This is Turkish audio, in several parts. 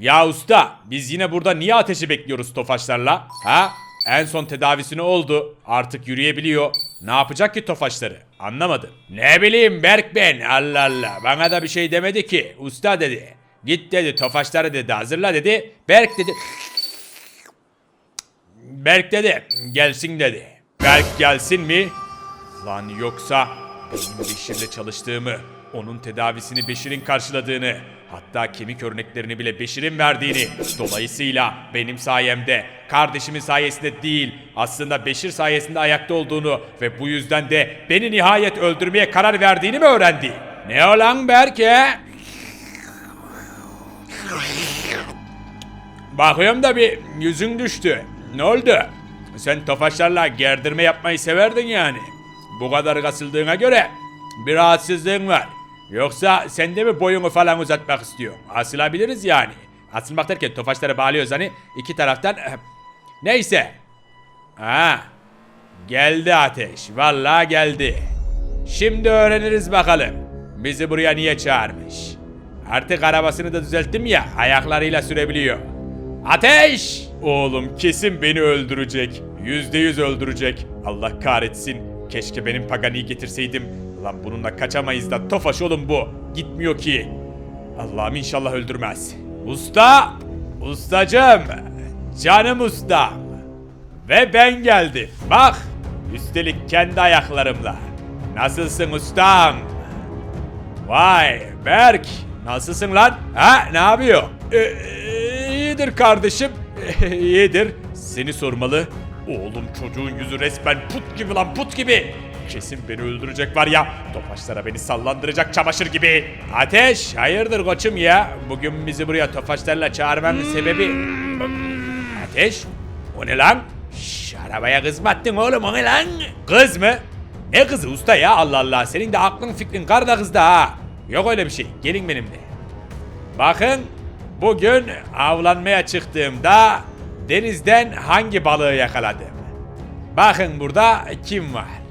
Ya usta biz yine burada niye ateşi bekliyoruz tofaşlarla? Ha? En son tedavisini oldu. Artık yürüyebiliyor. Ne yapacak ki tofaşları? Anlamadım. Ne bileyim Berk ben. Allah Allah. Bana da bir şey demedi ki. Usta dedi. Git dedi tofaşları dedi hazırla dedi. Berk dedi. Berk dedi. Gelsin dedi. Berk gelsin mi? Lan yoksa benim Beşir'le çalıştığımı, onun tedavisini Beşir'in karşıladığını, hatta kemik örneklerini bile Beşir'in verdiğini, dolayısıyla benim sayemde, kardeşimin sayesinde değil, aslında Beşir sayesinde ayakta olduğunu ve bu yüzden de beni nihayet öldürmeye karar verdiğini mi öğrendi? Ne olan Berke? Bakıyorum da bir yüzün düştü. Ne oldu? Sen tofaşlarla gerdirme yapmayı severdin yani. Bu kadar kasıldığına göre bir rahatsızlığın var. Yoksa sen de mi boyunu falan uzatmak istiyorsun? Asılabiliriz yani. Asılmak derken tofaşları bağlıyoruz hani iki taraftan. Neyse. Ha. Geldi ateş. Vallahi geldi. Şimdi öğreniriz bakalım. Bizi buraya niye çağırmış. Artık arabasını da düzelttim ya ayaklarıyla sürebiliyor. Ateş! Oğlum kesin beni öldürecek. Yüzde yüz öldürecek. Allah kahretsin. Keşke benim Pagani'yi getirseydim. Lan bununla kaçamayız da Tofaş oğlum bu. Gitmiyor ki. Allah'ım inşallah öldürmez. Usta! Ustacım! Canım ustam! Ve ben geldim. Bak! Üstelik kendi ayaklarımla. Nasılsın ustam? Vay Berk! Nasılsın lan? Ha ne yapıyor? Ee, iyidir kardeşim. iyidir. Seni sormalı. Oğlum çocuğun yüzü resmen put gibi lan put gibi. Kesin beni öldürecek var ya. Tofaşlara beni sallandıracak çamaşır gibi. Ateş hayırdır koçum ya. Bugün bizi buraya tofaşlarla çağırmanın sebebi... Ateş? O ne lan? Şş, arabaya kız mı attın oğlum o ne lan? Kız mı? Ne kızı usta ya Allah Allah. Senin de aklın fikrin karda kızda ha. Yok öyle bir şey. Gelin benimle. Bakın bugün avlanmaya çıktığımda denizden hangi balığı yakaladım? Bakın burada kim var?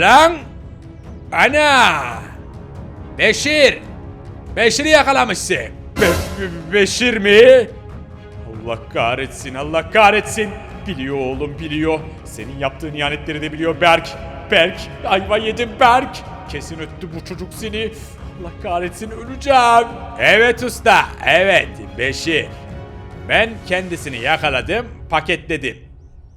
Lan! Ana! Beşir! Beşir'i yakalamışsın. Be- Be- Beşir mi? Allah kahretsin, Allah kahretsin. Biliyor oğlum biliyor. Senin yaptığın ihanetleri de biliyor Berk. Berk, ayva yedim Berk. Kesin öttü bu çocuk seni. Allah kahretsin öleceğim. Evet usta, evet Beşir. Ben kendisini yakaladım, paketledim.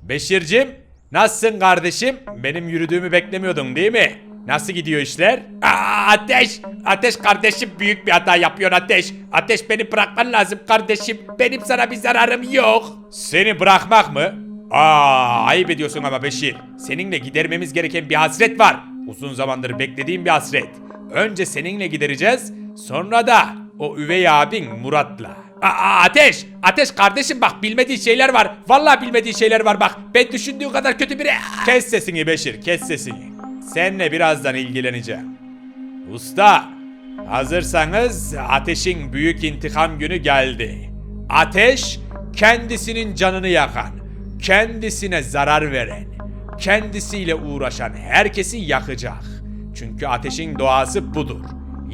Beşircim, nasılsın kardeşim? Benim yürüdüğümü beklemiyordun değil mi? Nasıl gidiyor işler? Aa, ateş! Ateş kardeşim büyük bir hata yapıyor Ateş. Ateş beni bırakman lazım kardeşim. Benim sana bir zararım yok. Seni bırakmak mı? Aa, ayıp ediyorsun ama Beşir. Seninle gidermemiz gereken bir hasret var. Uzun zamandır beklediğim bir hasret. Önce seninle gidereceğiz, sonra da o üvey abin Murat'la. Aa, ateş! Ateş kardeşim bak bilmediği şeyler var. Vallahi bilmediği şeyler var bak. Ben düşündüğü kadar kötü biri. Kes sesini Beşir, kes sesini. Seninle birazdan ilgileneceğim. Usta, hazırsanız ateşin büyük intikam günü geldi. Ateş, kendisinin canını yakan, kendisine zarar veren, kendisiyle uğraşan herkesi yakacak. Çünkü ateşin doğası budur.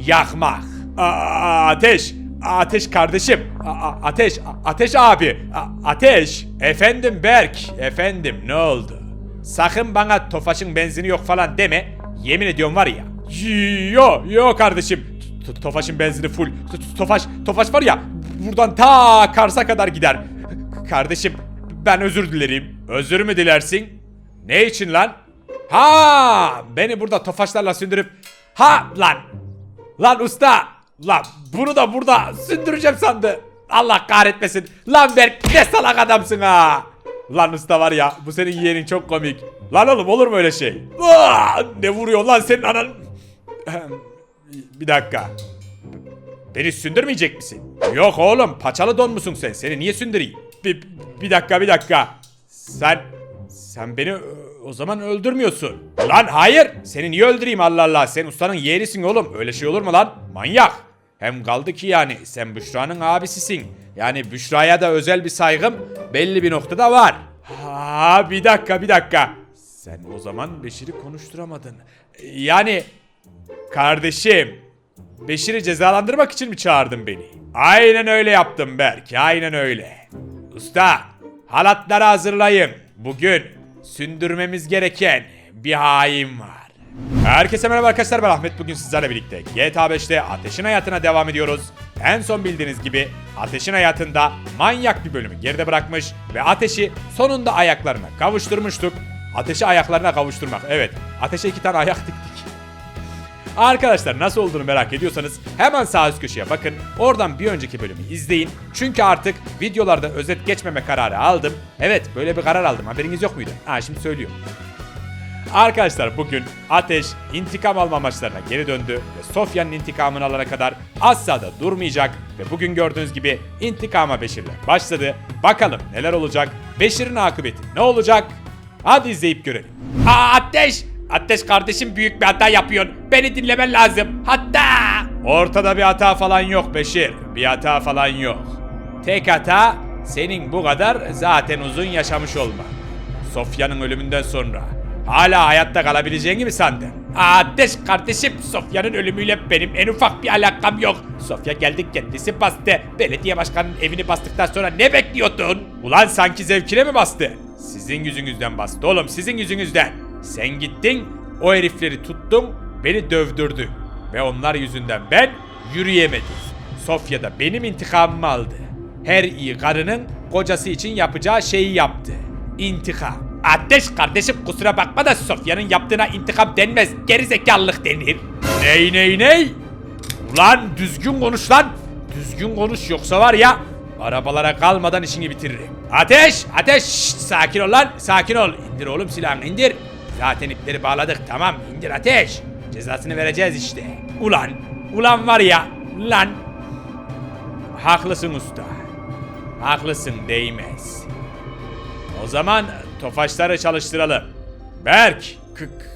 Yakmak. Aa, ateş, ateş kardeşim. A- ateş, ateş abi. A- ateş. Efendim Berk, efendim ne oldu? Sakın bana Tofaş'ın benzini yok falan deme. Yemin ediyorum var ya. Yo yo kardeşim. T- Tofaş'ın benzini full. T- Tofaş Tofaş var ya buradan ta Kars'a kadar gider. Kardeşim ben özür dilerim. Özür mü dilersin? Ne için lan? Ha beni burada Tofaşlarla sündürüp ha lan Lan usta! Lan bunu da burada sündüreceğim sandı. Allah kahretmesin. Lan Berk ne salak adamsın ha. Lan usta var ya bu senin yeğenin çok komik. Lan oğlum olur mu öyle şey? Aa, ne vuruyor lan senin anan? Bir dakika. Beni sündürmeyecek misin? Yok oğlum paçalı don musun sen? Seni niye sündüreyim? Bir, bir dakika bir dakika. Sen sen beni o zaman öldürmüyorsun. Lan hayır. Seni niye öldüreyim Allah Allah. Sen ustanın yeğenisin oğlum. Öyle şey olur mu lan? Manyak. Hem kaldı ki yani sen Büşra'nın abisisin. Yani Büşra'ya da özel bir saygım belli bir noktada var. Ha bir dakika bir dakika. Sen o zaman Beşir'i konuşturamadın. Yani kardeşim Beşir'i cezalandırmak için mi çağırdın beni? Aynen öyle yaptım Berk, aynen öyle. Usta, halatları hazırlayın. Bugün sündürmemiz gereken bir hain var. Herkese merhaba arkadaşlar ben Ahmet bugün sizlerle birlikte GTA 5'te Ateşin Hayatı'na devam ediyoruz. En son bildiğiniz gibi Ateşin Hayatı'nda manyak bir bölümü geride bırakmış ve Ateş'i sonunda ayaklarına kavuşturmuştuk. Ateşi ayaklarına kavuşturmak evet Ateşe iki tane ayak diktik. Arkadaşlar nasıl olduğunu merak ediyorsanız hemen sağ üst köşeye bakın. Oradan bir önceki bölümü izleyin. Çünkü artık videolarda özet geçmeme kararı aldım. Evet böyle bir karar aldım haberiniz yok muydu? Ha şimdi söylüyorum. Arkadaşlar bugün Ateş intikam alma amaçlarına geri döndü ve Sofya'nın intikamını alana kadar asla da durmayacak ve bugün gördüğünüz gibi intikama Beşir'le başladı. Bakalım neler olacak? Beşir'in akıbeti ne olacak? Hadi izleyip görelim. Ateş! Ateş kardeşim büyük bir hata yapıyorsun. Beni dinlemen lazım. Hatta! Ortada bir hata falan yok Beşir. Bir hata falan yok. Tek hata senin bu kadar zaten uzun yaşamış olman. Sofya'nın ölümünden sonra hala hayatta kalabileceğini mi sandın? Ateş kardeşim Sofya'nın ölümüyle benim en ufak bir alakam yok. Sofya geldi kendisi bastı. Belediye başkanının evini bastıktan sonra ne bekliyordun? Ulan sanki zevkine mi bastı? Sizin yüzünüzden bastı oğlum sizin yüzünüzden. Sen gittin o herifleri tuttun beni dövdürdün. Ve onlar yüzünden ben yürüyemedim. Sofya da benim intikamımı aldı. Her iyi karının kocası için yapacağı şeyi yaptı. İntikam. Ateş kardeşim kusura bakma da Sofya'nın yaptığına intikam denmez. Gerizekalılık denir. Ney ney ney? Ulan düzgün konuş lan. Düzgün konuş yoksa var ya arabalara kalmadan işini bitiririm. Ateş! Ateş! Şşt, sakin ol lan. Sakin ol. İndir oğlum silahını indir. Zaten ipleri bağladık tamam indir ateş. Cezasını vereceğiz işte. Ulan! Ulan var ya! Lan! Haklısın usta. Haklısın değmez. O zaman tofaşları çalıştıralım. Berk,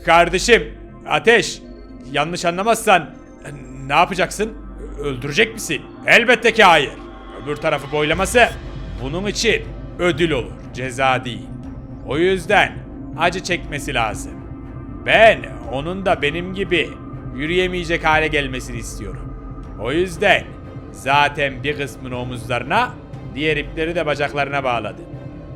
kardeşim, Ateş, yanlış anlamazsan ne yapacaksın? Öldürecek misin? Elbette ki hayır. Öbür tarafı boylaması bunun için ödül olur, ceza değil. O yüzden acı çekmesi lazım. Ben onun da benim gibi yürüyemeyecek hale gelmesini istiyorum. O yüzden zaten bir kısmını omuzlarına, diğer ipleri de bacaklarına bağladım.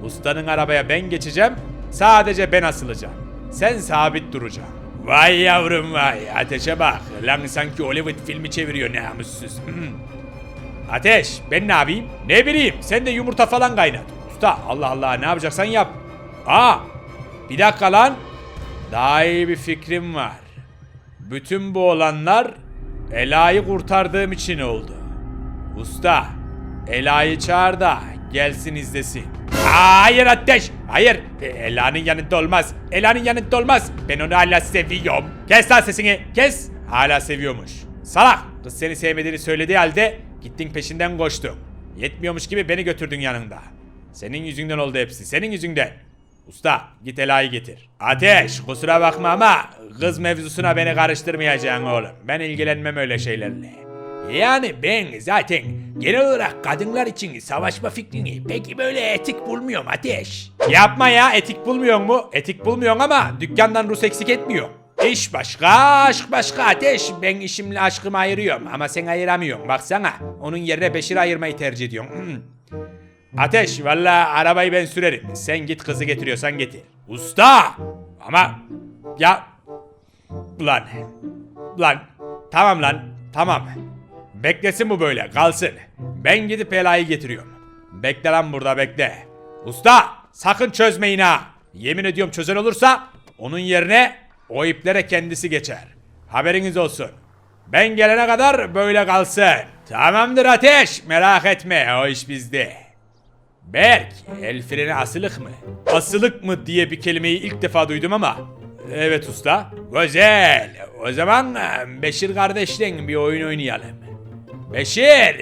Ustanın arabaya ben geçeceğim, sadece ben asılacağım. Sen sabit duracaksın. Vay yavrum vay, ateşe bak. Lan sanki Hollywood filmi çeviriyor namussuz. Ateş, ben ne yapayım? Ne bileyim, sen de yumurta falan kaynat. Usta, Allah Allah ne yapacaksan yap. Aa, bir dakika lan. Daha iyi bir fikrim var. Bütün bu olanlar Ela'yı kurtardığım için oldu. Usta, Ela'yı çağır da gelsin izlesin. Hayır Ateş, hayır. E, Ela'nın yanında olmaz. Ela'nın yanında olmaz. Ben onu hala seviyorum. Kes lan sesini, kes. Hala seviyormuş. Salak, kız seni sevmediğini söylediği halde gittin peşinden koştun. Yetmiyormuş gibi beni götürdün yanında. Senin yüzünden oldu hepsi, senin yüzünden. Usta git Ela'yı getir. Ateş kusura bakma ama kız mevzusuna beni karıştırmayacaksın oğlum. Ben ilgilenmem öyle şeylerle. Yani ben zaten genel olarak kadınlar için savaşma fikrini peki böyle etik bulmuyorum Ateş. Yapma ya etik bulmuyor mu? Etik bulmuyorsun ama dükkandan Rus eksik etmiyor. İş başka, aşk başka Ateş. Ben işimle aşkımı ayırıyorum ama sen ayıramıyorsun. Baksana onun yerine Beşir'i ayırmayı tercih ediyorsun. Ateş valla arabayı ben sürerim. Sen git kızı getiriyorsan getir. Usta! Ama ya lan lan tamam lan tamam. Beklesin bu böyle kalsın. Ben gidip Ela'yı getiriyorum. Bekle lan burada bekle. Usta sakın çözmeyin ha. Yemin ediyorum çözen olursa onun yerine o iplere kendisi geçer. Haberiniz olsun. Ben gelene kadar böyle kalsın. Tamamdır ateş merak etme o iş bizde. Berk, el freni asılık mı? Asılık mı diye bir kelimeyi ilk defa duydum ama. Evet usta. Güzel. O zaman e, Beşir kardeşle bir oyun oynayalım. Beşir,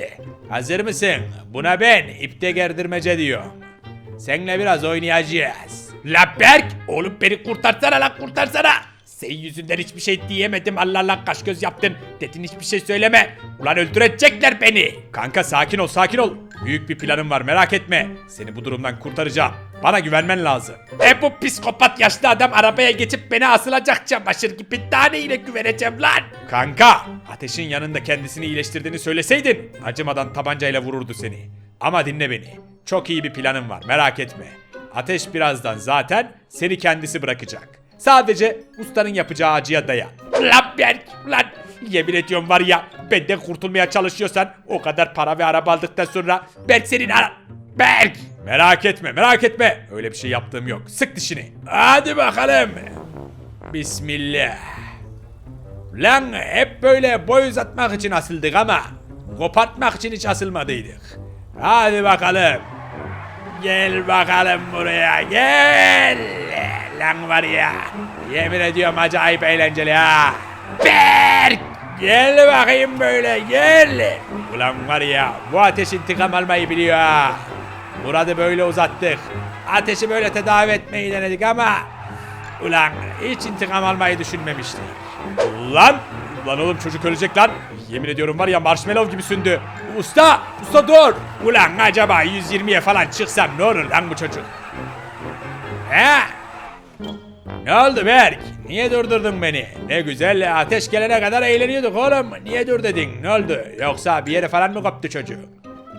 hazır mısın? Buna ben ipte gerdirmece diyorum. Seninle biraz oynayacağız. La Berk, oğlum beni kurtarsana lan kurtarsana. Senin yüzünden hiçbir şey diyemedim. Allah Allah kaş göz yaptın. Dedin hiçbir şey söyleme. Ulan öldürecekler beni. Kanka sakin ol sakin ol. Büyük bir planım var merak etme. Seni bu durumdan kurtaracağım. Bana güvenmen lazım. E bu psikopat yaşlı adam arabaya geçip beni asılacak çamaşır gibi daha neyle güveneceğim lan? Kanka ateşin yanında kendisini iyileştirdiğini söyleseydin acımadan tabancayla vururdu seni. Ama dinle beni. Çok iyi bir planım var merak etme. Ateş birazdan zaten seni kendisi bırakacak. Sadece ustanın yapacağı acıya dayan. Lan Berk lan yemin ediyorum var ya benden kurtulmaya çalışıyorsan o kadar para ve araba aldıktan sonra Berk senin ara... Berk! Merak etme merak etme öyle bir şey yaptığım yok sık dişini. Hadi bakalım. Bismillah. Lan hep böyle boy uzatmak için asıldık ama kopartmak için hiç asılmadıydık. Hadi bakalım. Gel bakalım buraya gel. Lan var ya yemin ediyorum acayip eğlenceli ha. Berk gel bakayım böyle gel. Ulan var ya bu ateş intikam almayı biliyor ha. Burada böyle uzattık. Ateşi böyle tedavi etmeyi denedik ama Ulan hiç intikam almayı düşünmemiştik. Lan! Lan oğlum çocuk ölecek lan. Yemin ediyorum var ya marshmallow gibi sündü. Usta! Usta dur! Ulan acaba 120'ye falan çıksam ne olur lan bu çocuk? He? Ne oldu Berk? Niye durdurdun beni? Ne güzel ateş gelene kadar eğleniyorduk oğlum. Niye dur dedin? Ne oldu? Yoksa bir yere falan mı koptu çocuğu?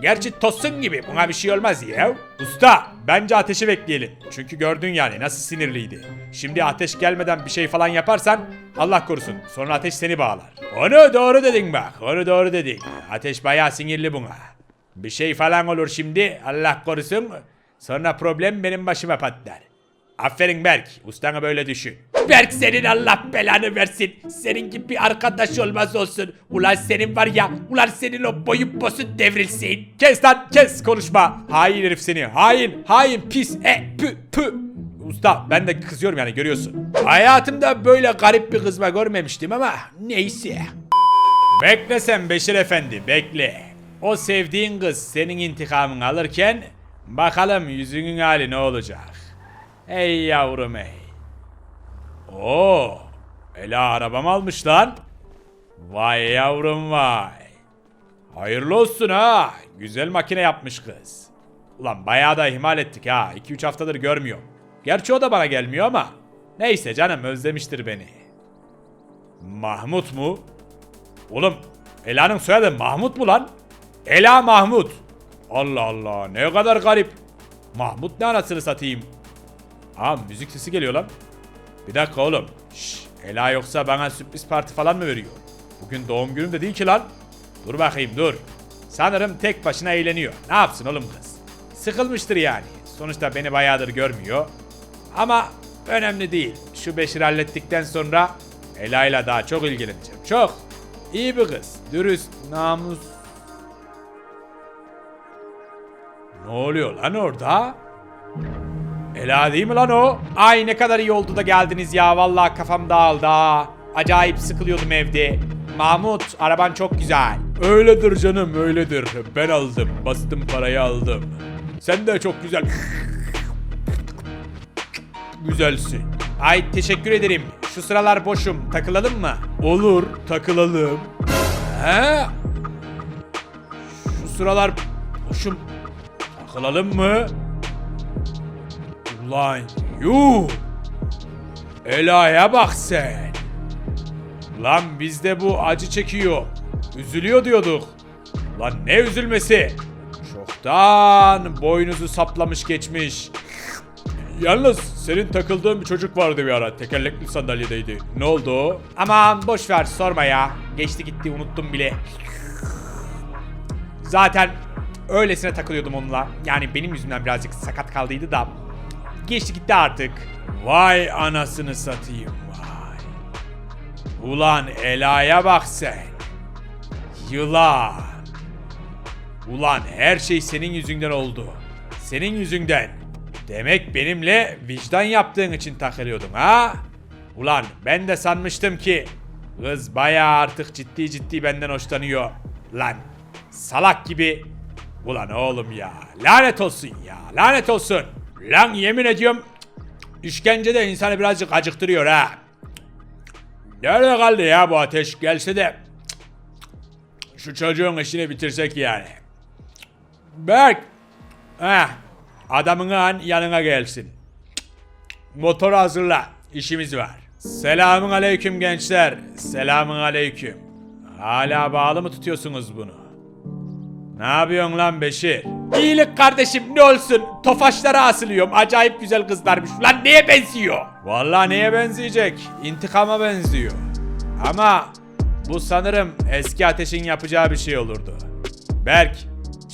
Gerçi tossun gibi buna bir şey olmaz ya. Usta bence ateşi bekleyelim. Çünkü gördün yani nasıl sinirliydi. Şimdi ateş gelmeden bir şey falan yaparsan Allah korusun sonra ateş seni bağlar. Onu doğru dedin bak onu doğru dedin. Ateş bayağı sinirli buna. Bir şey falan olur şimdi Allah korusun sonra problem benim başıma patlar. Aferin Berk. Ustana böyle düşün. Berk senin Allah belanı versin. Senin gibi bir arkadaş olmaz olsun. Ulan senin var ya. Ulan senin o boyun posun devrilsin. Kes lan kes konuşma. Hain herif seni. Hain. Hain pis. E pü pü. Usta ben de kızıyorum yani görüyorsun. Hayatımda böyle garip bir kızma görmemiştim ama neyse. Bekle sen Beşir Efendi bekle. O sevdiğin kız senin intikamını alırken bakalım yüzünün hali ne olacak. Ey yavrum ey. Oo, Ela arabam almış lan. Vay yavrum vay. Hayırlı olsun ha. Güzel makine yapmış kız. Ulan bayağı da ihmal ettik ha. 2-3 haftadır görmüyorum. Gerçi o da bana gelmiyor ama. Neyse canım özlemiştir beni. Mahmut mu? Oğlum Ela'nın soyadı Mahmut mu lan? Ela Mahmut. Allah Allah ne kadar garip. Mahmut ne anasını satayım. Aa müzik sesi geliyor lan. Bir dakika oğlum. Şş, Ela yoksa bana sürpriz parti falan mı veriyor? Bugün doğum günüm de değil ki lan. Dur bakayım dur. Sanırım tek başına eğleniyor. Ne yapsın oğlum kız? Sıkılmıştır yani. Sonuçta beni bayağıdır görmüyor. Ama önemli değil. Şu Beşir hallettikten sonra Ela ile daha çok ilgileneceğim. Çok. İyi bir kız. Dürüst, namus. Ne oluyor lan orada? Ela değil mi lan o? Ay ne kadar iyi oldu da geldiniz ya. Vallahi kafam dağıldı ha. Acayip sıkılıyordum evde. Mahmut araban çok güzel. Öyledir canım öyledir. Ben aldım. Bastım parayı aldım. Sen de çok güzel. Güzelsin. Ay teşekkür ederim. Şu sıralar boşum. Takılalım mı? Olur takılalım. He? Şu sıralar boşum. Takılalım mı? Ulan yuh! Ela'ya bak sen. Lan biz de bu acı çekiyor. Üzülüyor diyorduk. Lan ne üzülmesi? Çoktan boynuzu saplamış geçmiş. Yalnız senin takıldığın bir çocuk vardı bir ara. Tekerlekli sandalyedeydi. Ne oldu? Aman boş ver sorma ya. Geçti gitti unuttum bile. Zaten öylesine takılıyordum onunla. Yani benim yüzümden birazcık sakat kaldıydı da. Geçti gitti artık. Vay anasını satayım vay. Ulan Ela'ya bak sen. Yılan. Ulan her şey senin yüzünden oldu. Senin yüzünden. Demek benimle vicdan yaptığın için takılıyordun ha? Ulan ben de sanmıştım ki kız bayağı artık ciddi ciddi benden hoşlanıyor. Lan salak gibi. Ulan oğlum ya lanet olsun ya lanet olsun. Lan yemin ediyorum işkence de insanı birazcık acıktırıyor ha. Nerede kaldı ya bu ateş? Gelse de şu çocuğun işini bitirsek yani. Berk. Heh. Adamın an yanına gelsin. Motoru hazırla. İşimiz var. Selamun aleyküm gençler. Selamun aleyküm. Hala bağlı mı tutuyorsunuz bunu? Ne yapıyorsun lan Beşir? İyilik kardeşim ne olsun. Tofaşlara asılıyorum. Acayip güzel kızlarmış. Lan neye benziyor? Vallahi neye benzeyecek? İntikama benziyor. Ama bu sanırım eski ateşin yapacağı bir şey olurdu. Berk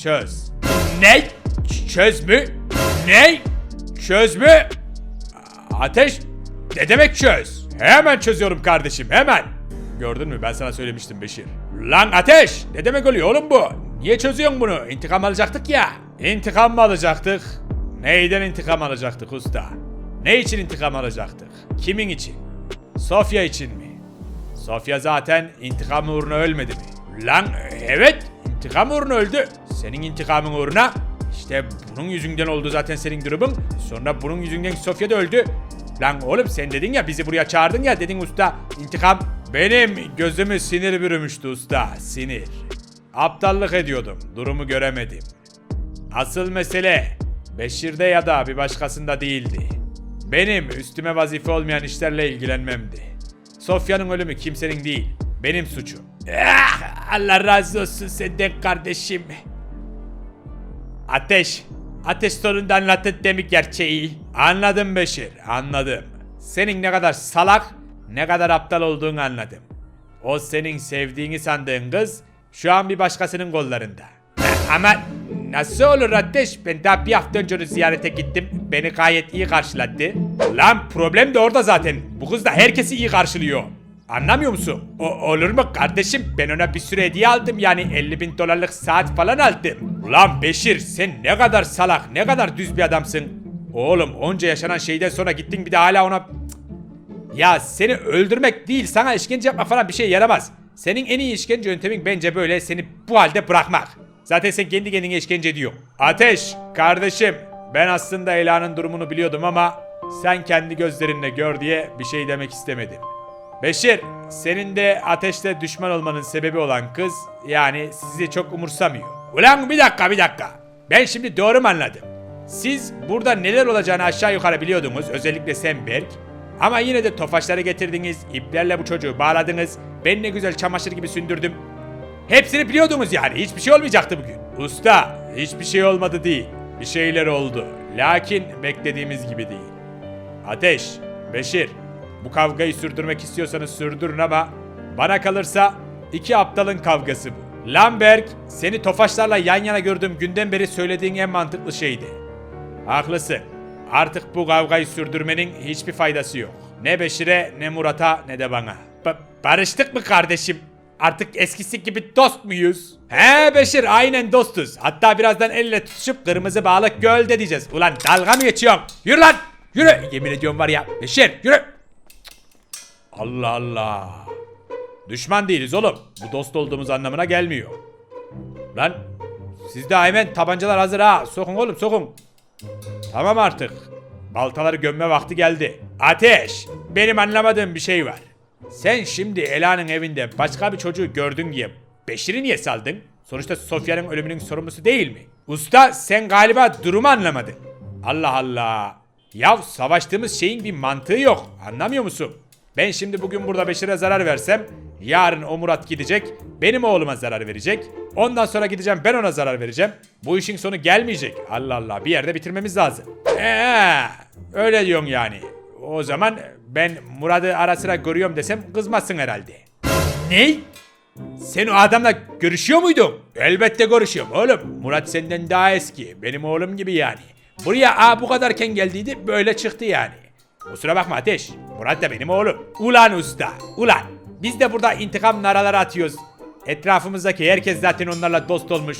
çöz. Ne? Çöz mü? Ne? Çöz mü? Ateş ne demek çöz? Hemen çözüyorum kardeşim hemen. Gördün mü ben sana söylemiştim Beşir. Lan ateş ne demek oluyor oğlum bu? Niye çözüyorsun bunu? İntikam alacaktık ya. İntikam mı alacaktık? Neyden intikam alacaktık usta? Ne için intikam alacaktık? Kimin için? Sofya için mi? Sofya zaten intikam uğruna ölmedi mi? Lan evet intikam uğruna öldü. Senin intikamın uğruna işte bunun yüzünden oldu zaten senin durumun. Sonra bunun yüzünden Sofya da öldü. Lan oğlum sen dedin ya bizi buraya çağırdın ya dedin usta intikam. Benim gözümü sinir bürümüştü usta sinir. Aptallık ediyordum durumu göremedim. Asıl mesele Beşir'de ya da bir başkasında değildi. Benim üstüme vazife olmayan işlerle ilgilenmemdi. Sofya'nın ölümü kimsenin değil, benim suçum. Ah, Allah razı olsun senden kardeşim. Ateş, ateş sonunda anlattın demik gerçeği. Anladım Beşir, anladım. Senin ne kadar salak, ne kadar aptal olduğunu anladım. O senin sevdiğini sandığın kız şu an bir başkasının kollarında. Ama nasıl olur Ateş? Ben daha bir hafta önce onu ziyarete gittim. Beni gayet iyi karşıladı. Lan problem de orada zaten. Bu kız da herkesi iyi karşılıyor. Anlamıyor musun? O, olur mu kardeşim? Ben ona bir sürü hediye aldım yani 50 bin dolarlık saat falan aldım. Ulan Beşir sen ne kadar salak ne kadar düz bir adamsın. Oğlum onca yaşanan şeyden sonra gittin bir de hala ona... Ya seni öldürmek değil sana işkence yapmak falan bir şey yaramaz. Senin en iyi işkence yöntemin bence böyle seni bu halde bırakmak. Zaten sen kendi kendine işkence ediyor. Ateş kardeşim ben aslında Ela'nın durumunu biliyordum ama sen kendi gözlerinle gör diye bir şey demek istemedim. Beşir, senin de ateşle düşman olmanın sebebi olan kız yani sizi çok umursamıyor. Ulan bir dakika bir dakika. Ben şimdi doğru mu anladım? Siz burada neler olacağını aşağı yukarı biliyordunuz özellikle sen Berk. Ama yine de tofaşları getirdiniz, iplerle bu çocuğu bağladınız. Ben ne güzel çamaşır gibi sündürdüm. Hepsini biliyordunuz yani. Hiçbir şey olmayacaktı bugün. Usta, hiçbir şey olmadı değil. Bir şeyler oldu. Lakin beklediğimiz gibi değil. Ateş, Beşir, bu kavgayı sürdürmek istiyorsanız sürdürün ama bana kalırsa iki aptalın kavgası bu. Lamberg, seni tofaşlarla yan yana gördüğüm günden beri söylediğin en mantıklı şeydi. Haklısın. Artık bu kavgayı sürdürmenin hiçbir faydası yok. Ne Beşir'e, ne Murat'a, ne de bana. Ba- barıştık mı kardeşim? Artık eskisi gibi dost muyuz? He Beşir aynen dostuz. Hatta birazdan el ele tutuşup kırmızı balık gölde diyeceğiz. Ulan dalga mı geçiyorsun? Yürü lan! Yürü! Yemin ediyorum var ya. Beşir yürü! Allah Allah. Düşman değiliz oğlum. Bu dost olduğumuz anlamına gelmiyor. Lan siz de hemen tabancalar hazır ha. Sokun oğlum sokun. Tamam artık. Baltaları gömme vakti geldi. Ateş! Benim anlamadığım bir şey var. Sen şimdi Ela'nın evinde başka bir çocuğu gördün diye Beşir'i niye saldın? Sonuçta Sofya'nın ölümünün sorumlusu değil mi? Usta sen galiba durumu anlamadın. Allah Allah. Ya savaştığımız şeyin bir mantığı yok. Anlamıyor musun? Ben şimdi bugün burada Beşir'e zarar versem yarın o Murat gidecek benim oğluma zarar verecek. Ondan sonra gideceğim ben ona zarar vereceğim. Bu işin sonu gelmeyecek. Allah Allah bir yerde bitirmemiz lazım. Eee öyle diyorsun yani. O zaman ben Murat'ı ara sıra görüyorum desem kızmazsın herhalde. Ne? Sen o adamla görüşüyor muydun? Elbette görüşüyorum oğlum. Murat senden daha eski. Benim oğlum gibi yani. Buraya aa bu kadarken geldiydi böyle çıktı yani. Kusura bakma Ateş. Murat da benim oğlum. Ulan usta. Ulan. Biz de burada intikam naraları atıyoruz. Etrafımızdaki herkes zaten onlarla dost olmuş.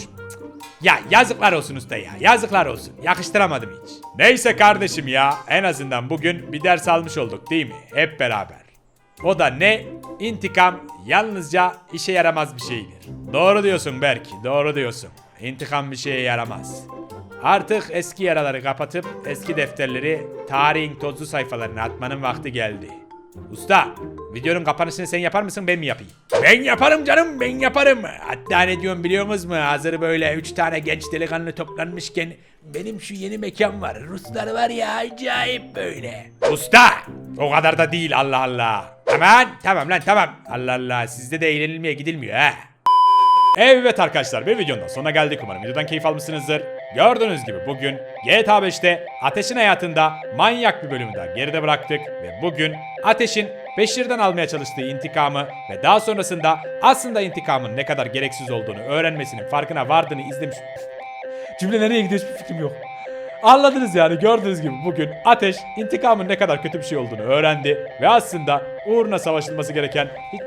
Ya yazıklar olsun usta ya. Yazıklar olsun. Yakıştıramadım hiç. Neyse kardeşim ya. En azından bugün bir ders almış olduk değil mi? Hep beraber. O da ne? İntikam yalnızca işe yaramaz bir şeydir. Doğru diyorsun Berk, doğru diyorsun. İntikam bir şeye yaramaz. Artık eski yaraları kapatıp eski defterleri tarihin tozlu sayfalarına atmanın vakti geldi. Usta, videonun kapanışını sen yapar mısın ben mi yapayım? Ben yaparım canım ben yaparım. Hatta ne diyorum biliyor musunuz mu? Hazır böyle 3 tane genç delikanlı toplanmışken benim şu yeni mekan var. Ruslar var ya acayip böyle. Usta! O kadar da değil Allah Allah. Aman tamam lan tamam. Allah Allah sizde de eğlenilmeye gidilmiyor ha. Evet arkadaşlar bir videonun sonuna geldik umarım videodan keyif almışsınızdır. Gördüğünüz gibi bugün GTA 5'te Ateş'in hayatında manyak bir bölümü daha geride bıraktık ve bugün Ateş'in Beşir'den almaya çalıştığı intikamı ve daha sonrasında aslında intikamın ne kadar gereksiz olduğunu öğrenmesinin farkına vardığını izlemiş... Cümle nereye gidiyor hiçbir fikrim yok. Anladınız yani gördüğünüz gibi bugün Ateş intikamın ne kadar kötü bir şey olduğunu öğrendi ve aslında uğruna savaşılması gereken hiç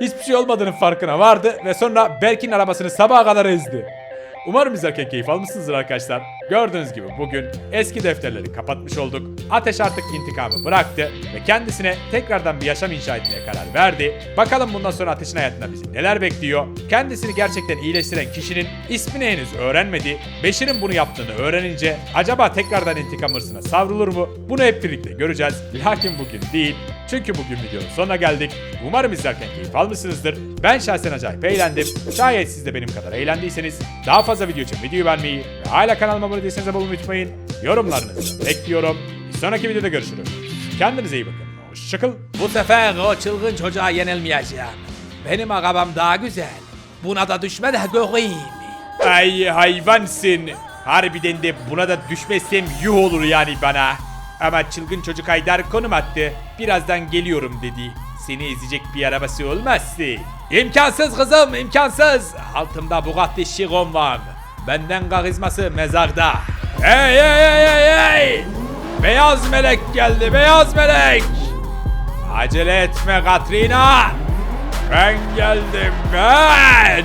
hiçbir şey olmadığının farkına vardı ve sonra Berk'in arabasını sabaha kadar ezdi. Umarım izlerken keyif almışsınızdır arkadaşlar. Gördüğünüz gibi bugün eski defterleri kapatmış olduk. Ateş artık intikamı bıraktı ve kendisine tekrardan bir yaşam inşa etmeye karar verdi. Bakalım bundan sonra Ateş'in hayatında bizi neler bekliyor? Kendisini gerçekten iyileştiren kişinin ismini henüz öğrenmedi. Beşir'in bunu yaptığını öğrenince acaba tekrardan intikam hırsına savrulur mu? Bunu hep birlikte göreceğiz. Lakin bugün değil. Çünkü bugün videonun sonuna geldik. Umarım izlerken keyif almışsınızdır. Ben şahsen acayip eğlendim. Şayet siz de benim kadar eğlendiyseniz daha fazla video için videoyu beğenmeyi ve hala kanalıma abone değilseniz abone olmayı unutmayın. Yorumlarınızı bekliyorum. Bir sonraki videoda görüşürüz. Kendinize iyi bakın. Hoşçakalın. Bu sefer o çılgın çocuğa yenilmeyeceğim. Benim arabam daha güzel. Buna da düşme de göreyim. Ay hayvansın. Harbiden de buna da düşmezsem yuh olur yani bana. Ama çılgın çocuk Haydar konum attı. Birazdan geliyorum dedi. Seni ezecek bir arabası olmazsa. İmkansız kızım imkansız. Altımda Bugatti Chiron var. Benden karizması mezarda. Hey hey hey hey hey. Beyaz melek geldi beyaz melek. Acele etme Katrina. Ben geldim ben.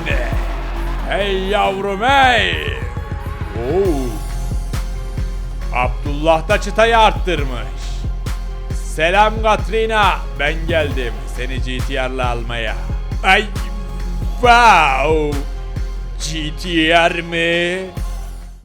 Hey yavrum hey. Oo. Abdullah da çıtayı arttırmış. Selam Katrina. Ben geldim seni GTR'la almaya. Ay wow. GTR mi?